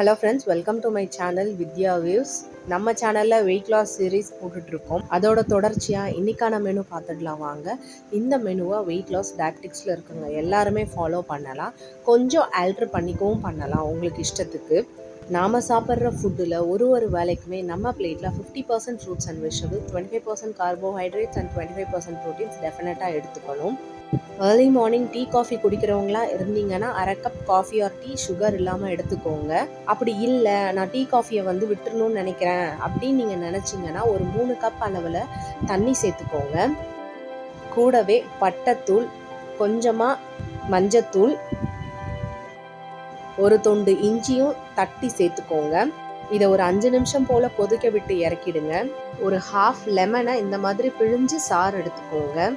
Hello friends welcome to my channel Vidya views நம்ம சேனலில் weight loss series போட்டுட்ருக்கோம். அதோட தொடர்ச்சியாக இன்றைக்கான மெனு பார்த்துடலாம் வாங்க. இந்த மெனுவை வெயிட் லாஸ் டயபெட்டிக்ஸில் இருக்குங்க. எல்லாருமே ஃபாலோ பண்ணலாம். கொஞ்சம் ஆல்ட்ரு பண்ணிக்கவும் பண்ணலாம் உங்களுக்கு இஷ்டத்துக்கு. நாம் சாப்பிட்ற ஃபுட்டில் ஒரு ஒரு வேலைக்குமே நம்ம பிளேட்டில் fifty percent fruits and vegetable twenty five percent carbohydrates and twenty five percent proteins டெஃபினட்டாக எடுத்துக்கணும். ஏர்லி மார்னிங் டீ காஃபி குடிக்கிறவங்களா இருந்தீங்கன்னா அரை cup coffee or tea sugar இல்லாமல் எடுத்துக்கோங்க. அப்படி இல்லை நான் டீ காஃபியை வந்து விட்டுறணும்னு நினைக்கிறேன் அப்படின்னு நீங்கள் நினச்சிங்கன்னா ஒரு மூணு கப் அளவில் தண்ணி சேர்த்துக்கோங்க. கூடவே பட்டைத்தூள் கொஞ்சமாக மஞ்சத்தூள் ஒரு தொண்டு இஞ்சியும் தட்டி சேர்த்துக்கோங்க. இதை ஒரு அஞ்சு நிமிஷம் போல் கொதிக்க விட்டு இறக்கிடுங்க. ஒரு ஹாஃப் லெமனை இந்த மாதிரி பிழிஞ்சு சாறு எடுத்துக்கோங்க.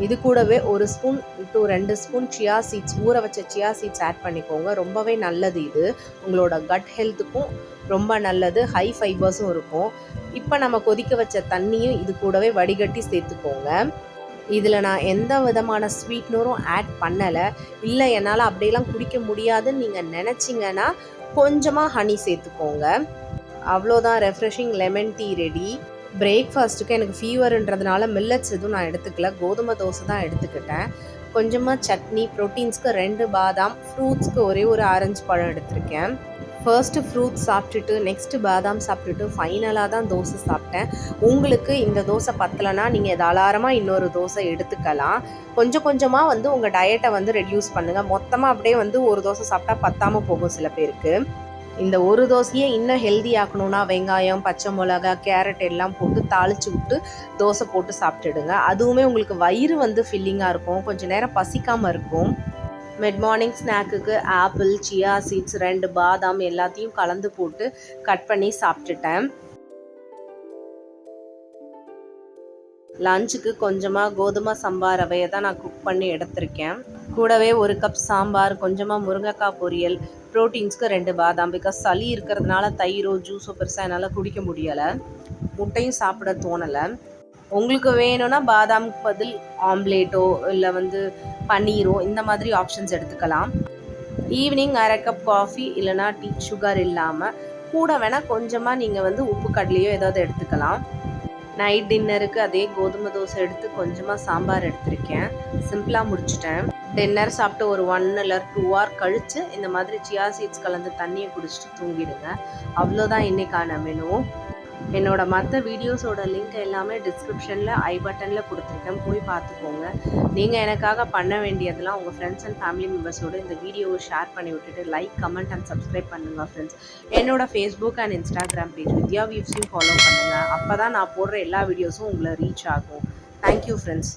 இது கூடவே ஒரு ஸ்பூன் டு ரெண்டு ஸ்பூன் சியா சீட்ஸ் ஊற வச்ச சியா சீட்ஸ் ஆட் பண்ணிக்கோங்க. ரொம்பவே நல்லது இது. உங்களோட கட் ஹெல்த்துக்கும் ரொம்ப நல்லது. ஹை ஃபைபர்ஸும் இருக்கும். இப்போ நம்ம கொதிக்க வச்ச தண்ணியும் இது கூடவே வடிகட்டி சேர்த்துக்கோங்க. இதில் நான் எந்த விதமான ஸ்வீட்னரும் ஆட் பண்ணலை. இல்லை என்னால் அப்படியெல்லாம் குடிக்க முடியாதுன்னு நீங்கள் நினச்சிங்கன்னா கொஞ்சமாக ஹனி சேர்த்துக்கோங்க. அவ்வளோதான் ரெஃப்ரெஷிங் லெமன் டீ ரெடி பிரேக்ஃபாஸ்ட்டுக்கு எனக்கு ஃபீவருன்றதுனால மில்லட்ஸ் எதுவும் நான் எடுத்துக்கல. கோதுமை தோசை தான் எடுத்துக்கிட்டேன். கொஞ்சமாக சட்னி ப்ரோட்டீன்ஸ்க்கு ரெண்டு பாதாம் ஃப்ரூட்ஸ்க்கு ஒரே ஒரு ஆரஞ்சு பழம் எடுத்திருக்கேன். ஃபர்ஸ்ட்டு ஃப்ரூட்ஸ் சாப்பிட்டுட்டு நெக்ஸ்ட்டு பாதாம் சாப்பிட்டுட்டு ஃபைனலாக தான் தோசை சாப்பிட்டேன். உங்களுக்கு இந்த தோசை பத்தலைன்னா நீங்கள் தாராளமாக இன்னொரு தோசை எடுத்துக்கலாம். கொஞ்சம் கொஞ்சமாக வந்து உங்கள் டயட்டை வந்து ரெடியூஸ் பண்ணுங்கள் மொத்தமாக அப்படியே வந்து ஒரு தோசை சாப்பிட்டா பத்தாமல் போகும் சில பேருக்கு. இந்த ஒரு தோசையை இன்னும் ஹெல்தி ஆக்கணும்னா வெங்காயம் பச்சை மிளகா கேரட் எல்லாம் போட்டு தாளித்து விட்டு தோசை போட்டு சாப்பிட்டுடுங்க. அதுவுமே உங்களுக்கு வயிறு வந்து ஃபில்லிங்காக இருக்கும். கொஞ்சம் நேரம் பசிக்காமல் இருக்கும். மிட் மார்னிங் ஸ்நாக்குக்கு ஆப்பிள் சியா சீட்ஸ் ரெண்டு பாதாம் எல்லாத்தையும் கலந்து போட்டு கட் பண்ணி சாப்பிட்டுட்டேன். லஞ்சுக்கு கொஞ்சமாக கோதுமை சம்பா ரவையை தான் நான் குக் பண்ணி எடுத்திருக்கேன். கூடவே ஒரு கப் சாம்பார் கொஞ்சமாக முருங்கைக்காய் பொரியல் ப்ரோட்டீன்ஸ்க்கு ரெண்டு பாதாம். பிகாஸ் சளி இருக்கிறதுனால தயிரோ ஜூஸோ பெருசாக என்னால் குடிக்க முடியலை. முட்டையும் சாப்பிட தோணலை. உங்களுக்கு வேணும்னா பாதாமுக்கு பதில் ஆம்லேட்டோ இல்லை வந்து பன்னீரோ இந்த மாதிரி ஆப்ஷன்ஸ் எடுத்துக்கலாம். ஈவினிங் அரை கப் காஃபி இல்லைனா டீ சுகர் இல்லாமல் கூட வேணால் கொஞ்சமாக நீங்கள் வந்து உப்பு கடலையோ ஏதாவது எடுத்துக்கலாம். நைட் டின்னருக்கு அதே கோதுமை தோசை எடுத்து கொஞ்சமாக சாம்பார் எடுத்திருக்கேன். சிம்பிளாக முடிச்சிட்டேன். டின்னர் சாப்பிட்டு ஒரு ஒன் இல்லை டூ ஹவர் கழித்து இந்த மாதிரி சியா சீட்ஸ் கலந்து தண்ணியை குடிச்சிட்டு தூங்கிடுங்க. அவ்வளோதான் இன்றைக்கான மெனு என்னோட மற்ற வீடியோஸோட லிங்க் எல்லாமே டிஸ்கிரிப்ஷனில் ஐ பட்டனில் கொடுத்துருக்கேன். போய் பார்த்துக்கோங்க. நீங்கள் எனக்காக பண்ண வேண்டியதெல்லாம் உங்கள் ஃப்ரெண்ட்ஸ் அண்ட் ஃபேமிலி மெம்பர்ஸோடு இந்த வீடியோவை ஷேர் பண்ணி விட்டுட்டு லைக் கமெண்ட் அண்ட் சப்ஸ்கிரைப் பண்ணுங்கள் ஃப்ரெண்ட்ஸ் என்னோட Facebook and Instagram page Vidya வியூஸையும் follow பண்ணுங்கள் அப்போ தான் நான் போடுற எல்லா வீடியோஸும் உங்களை ரீச் ஆகும். Thank you friends